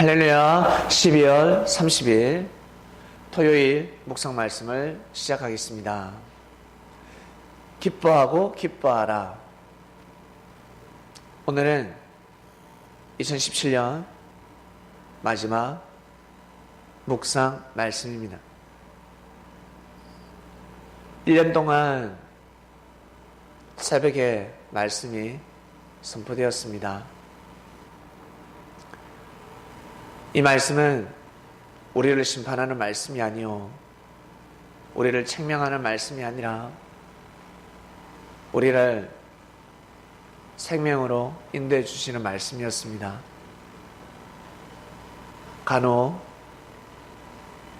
할렐루야 12월 30일 토요일 묵상 말씀을 시작하겠습니다. 기뻐하고 기뻐하라. 오늘은 2017년 마지막 묵상 말씀입니다. 1년 동안 새벽에 말씀이 선포되었습니다. 이 말씀은 우리를 심판하는 말씀이 아니요. 우리를 책명하는 말씀이 아니라 우리를 생명으로 인도해 주시는 말씀이었습니다. 간혹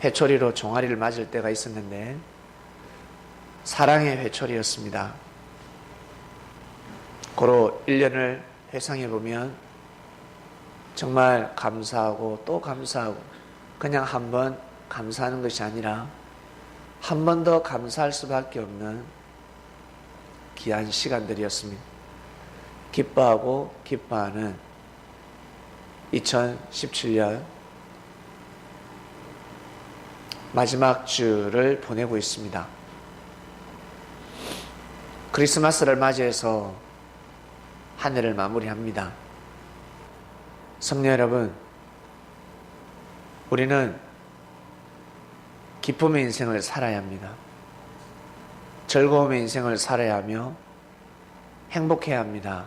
회초리로 종아리를 맞을 때가 있었는데 사랑의 회초리였습니다. 고로 1년을 회상해 보면 정말 감사하고 또 감사하고 그냥 한 번 감사하는 것이 아니라 한 번 더 감사할 수밖에 없는 귀한 시간들이었습니다. 기뻐하고 기뻐하는 2017년 마지막 주를 보내고 있습니다. 크리스마스를 맞이해서 한 해를 마무리합니다. 성녀 여러분, 우리는 기쁨의 인생을 살아야 합니다. 즐거움의 인생을 살아야 하며 행복해야 합니다.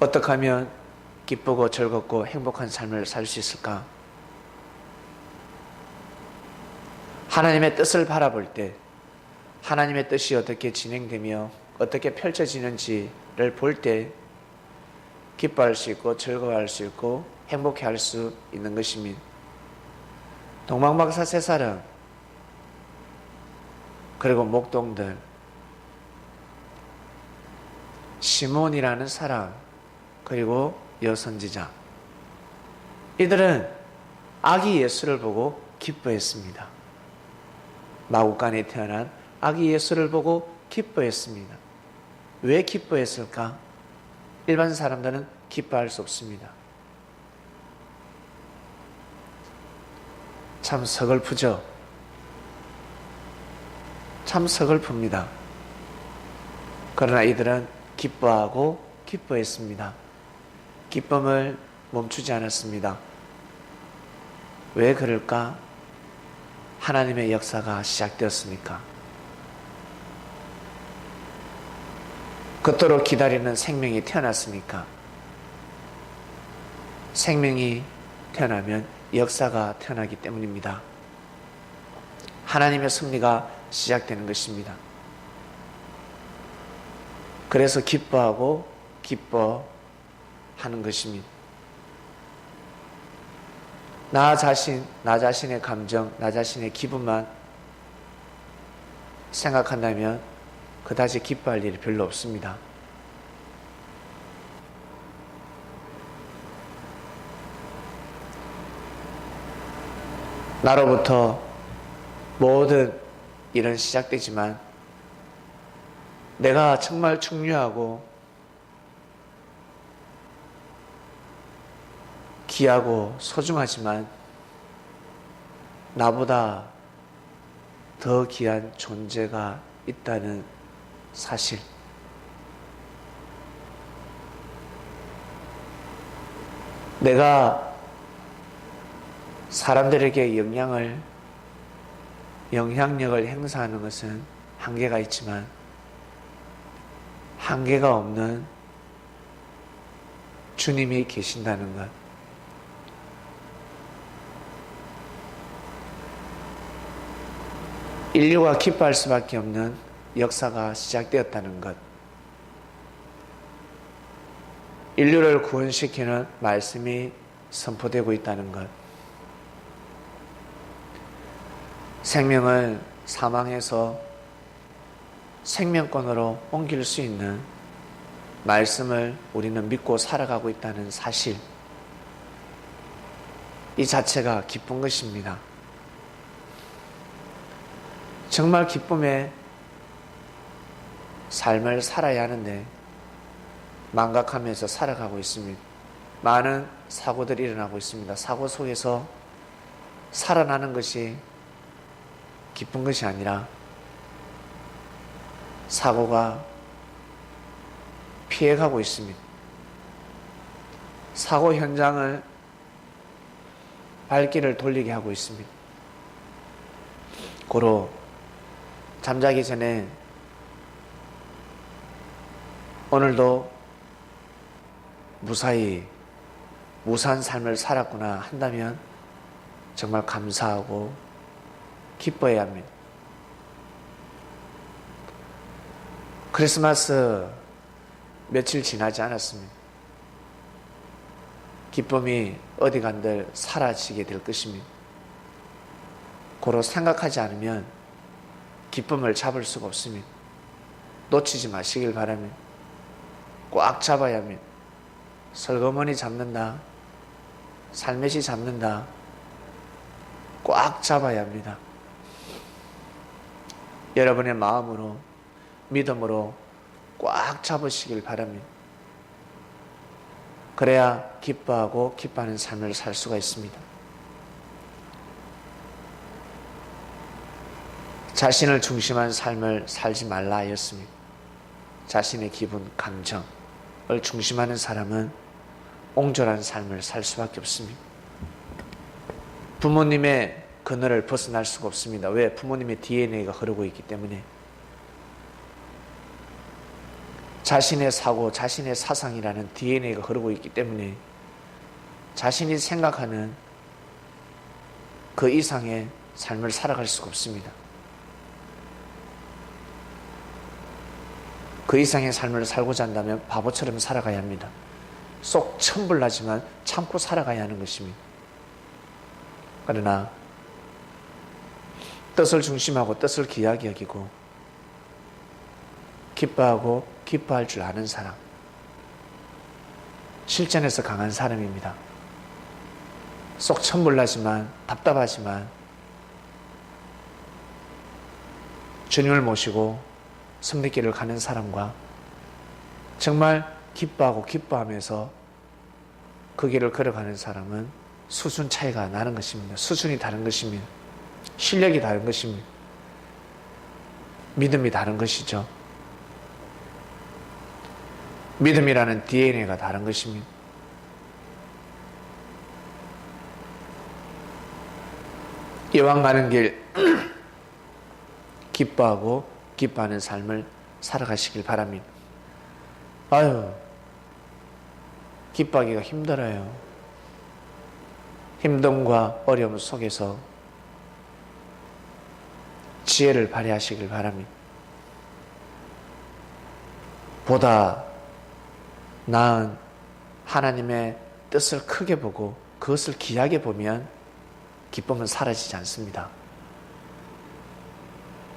어떻게 하면 기쁘고 즐겁고 행복한 삶을 살 수 있을까? 하나님의 뜻을 바라볼 때 하나님의 뜻이 어떻게 진행되며 어떻게 펼쳐지는지를 볼때 기뻐할 수 있고 즐거워할 수 있고 행복해 할 수 있는 것입니다. 동방박사 세 사람 그리고 목동들 시몬이라는 사람 그리고 여선지자 이들은 아기 예수를 보고 기뻐했습니다. 마구간에 태어난 아기 예수를 보고 기뻐했습니다. 왜 기뻐했을까? 일반 사람들은 기뻐할 수 없습니다. 참 서글프죠? 참 서글픕니다. 그러나 이들은 기뻐하고 기뻐했습니다. 기쁨을 멈추지 않았습니다. 왜 그럴까? 하나님의 역사가 시작되었으니까. 그토록 기다리는 생명이 태어났으니까 생명이 태어나면 역사가 태어나기 때문입니다. 하나님의 승리가 시작되는 것입니다. 그래서 기뻐하고 기뻐하는 것입니다. 나 자신, 나 자신의 감정, 나 자신의 기분만 생각한다면 그다지 기뻐할 일이 별로 없습니다. 나로부터 모든 일은 시작되지만 내가 정말 중요하고 귀하고 소중하지만 나보다 더 귀한 존재가 있다는 사실. 내가 사람들에게 영향을, 영향력을 행사하는 것은 한계가 있지만, 한계가 없는 주님이 계신다는 것. 인류가 기뻐할 수밖에 없는 역사가 시작되었다는 것. 인류를 구원시키는 말씀이 선포되고 있다는 것. 생명을 사망에서 생명권으로 옮길 수 있는 말씀을 우리는 믿고 살아가고 있다는 사실. 이 자체가 기쁜 것입니다. 정말 기쁨에 삶을 살아야 하는데 망각하면서 살아가고 있습니다. 많은 사고들이 일어나고 있습니다. 사고 속에서 살아나는 것이 기쁜 것이 아니라 사고가 피해가고 있습니다. 사고 현장을 발길을 돌리게 하고 있습니다. 고로 잠자기 전에 오늘도 무사히 무사한 삶을 살았구나 한다면 정말 감사하고 기뻐해야 합니다. 크리스마스 며칠 지나지 않았습니다. 기쁨이 어디 간들 사라지게 될 것입니다. 고로 생각하지 않으면 기쁨을 잡을 수가 없습니다. 놓치지 마시길 바랍니다. 꽉 잡아야 합니다. 설거머니 잡는다. 살며시 잡는다. 꽉 잡아야 합니다. 여러분의 마음으로, 믿음으로 꽉 잡으시길 바랍니다. 그래야 기뻐하고 기뻐하는 삶을 살 수가 있습니다. 자신을 중심한 삶을 살지 말라 하였습니다. 자신의 기분, 감정을 중심하는 사람은 옹졸한 삶을 살 수밖에 없습니다. 부모님의 그늘을 벗어날 수가 없습니다. 왜? 부모님의 DNA가 흐르고 있기 때문에. 자신의 사고, 자신의 사상이라는 DNA가 흐르고 있기 때문에 자신이 생각하는 그 이상의 삶을 살아갈 수가 없습니다. 그 이상의 삶을 살고자 한다면 바보처럼 살아가야 합니다. 속 천불나지만 참고 살아가야 하는 것입니다. 그러나 뜻을 중심하고 뜻을 귀하게 여기고 기뻐하고 기뻐할 줄 아는 사람 실전에서 강한 사람입니다. 속 천불나지만 답답하지만 주님을 모시고 섭리길을 가는 사람과 정말 기뻐하고 기뻐하면서 그 길을 걸어가는 사람은 수준 차이가 나는 것입니다. 수준이 다른 것입니다. 실력이 다른 것입니다. 믿음이 다른 것이죠. 믿음이라는 DNA가 다른 것입니다. 이왕 가는 길 기뻐하고 기뻐하는 삶을 살아가시길 바랍니다. 아유, 기뻐하기가 힘들어요. 힘듦과 어려움 속에서 지혜를 발휘하시길 바랍니다. 보다 나은 하나님의 뜻을 크게 보고 그것을 귀하게 보면 기쁨은 사라지지 않습니다.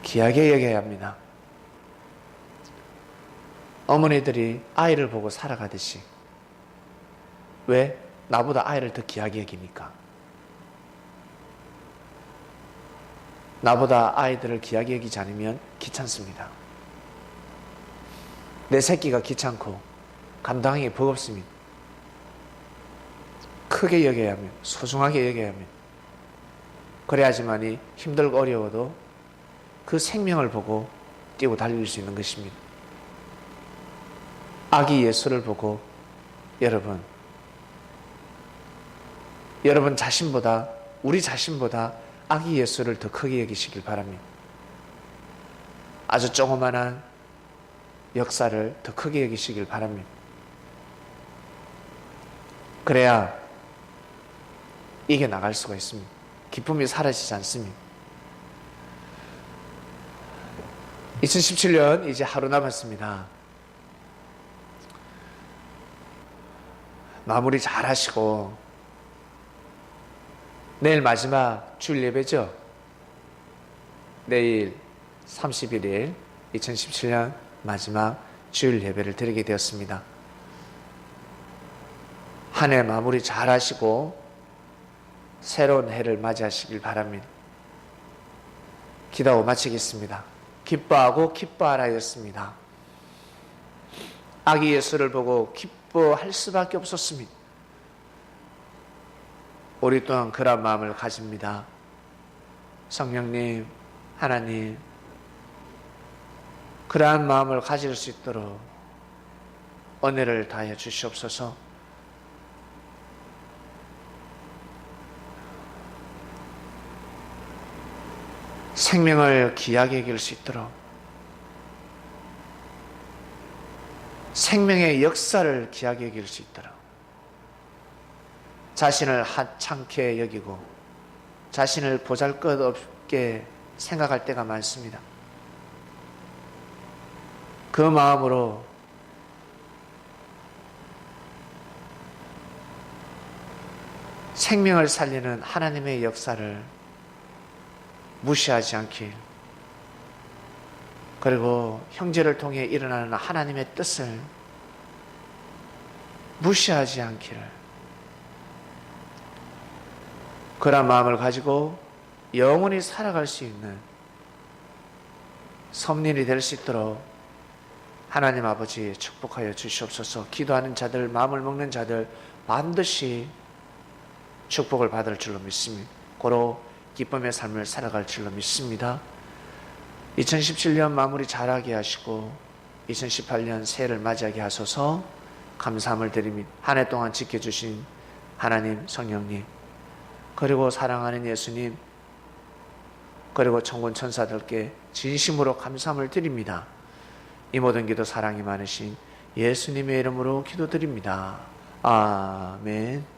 귀하게 여겨야 합니다. 어머니들이 아이를 보고 살아가듯이 왜? 나보다 아이를 더 귀하게 여기니까. 나보다 아이들을 귀하게 여기지 않으면 귀찮습니다. 내 새끼가 귀찮고 감당하기 버겁습니다. 크게 여겨야 합니다. 소중하게 여겨야 합니다. 그래야지만이 힘들고 어려워도 그 생명을 보고 뛰고 달릴 수 있는 것입니다. 아기 예수를 보고 여러분, 여러분 자신보다, 우리 자신보다 아기 예수를 더 크게 여기시길 바랍니다. 아주 조그만한 역사를 더 크게 여기시길 바랍니다. 그래야 이게 나갈 수가 있습니다. 기쁨이 사라지지 않습니다. 2017년 이제 하루 남았습니다. 마무리 잘 하시고, 내일 마지막 주일 예배죠? 내일 31일 2017년 마지막 주일 예배를 드리게 되었습니다. 한 해 마무리 잘 하시고, 새로운 해를 맞이하시길 바랍니다. 기도하고 마치겠습니다. 기뻐하고 기뻐하라였습니다. 아기 예수를 보고 기뻐할 수밖에 없었습니다. 우리 또한 그런 마음을 가집니다. 성령님, 하나님, 그러한 마음을 가질 수 있도록 은혜를 다해 주시옵소서. 생명을 귀하게 여길 수 있도록 생명의 역사를 귀하게 여길 수 있도록 자신을 하찮게 여기고 자신을 보잘것없게 생각할 때가 많습니다. 그 마음으로 생명을 살리는 하나님의 역사를 무시하지 않길. 그리고 형제를 통해 일어나는 하나님의 뜻을 무시하지 않기를. 그런 마음을 가지고 영원히 살아갈 수 있는 섭린이 될 수 있도록 하나님 아버지 축복하여 주시옵소서. 기도하는 자들 마음을 먹는 자들 반드시 축복을 받을 줄로 믿습니다. 고로 기쁨의 삶을 살아갈 줄로 믿습니다. 2017년 마무리 잘하게 하시고 2018년 새해를 맞이하게 하소서 감사함을 드립니다. 한 해 동안 지켜주신 하나님 성령님 그리고 사랑하는 예수님 그리고 천군 천사들께 진심으로 감사함을 드립니다. 이 모든 기도 사랑이 많으신 예수님의 이름으로 기도드립니다. 아멘.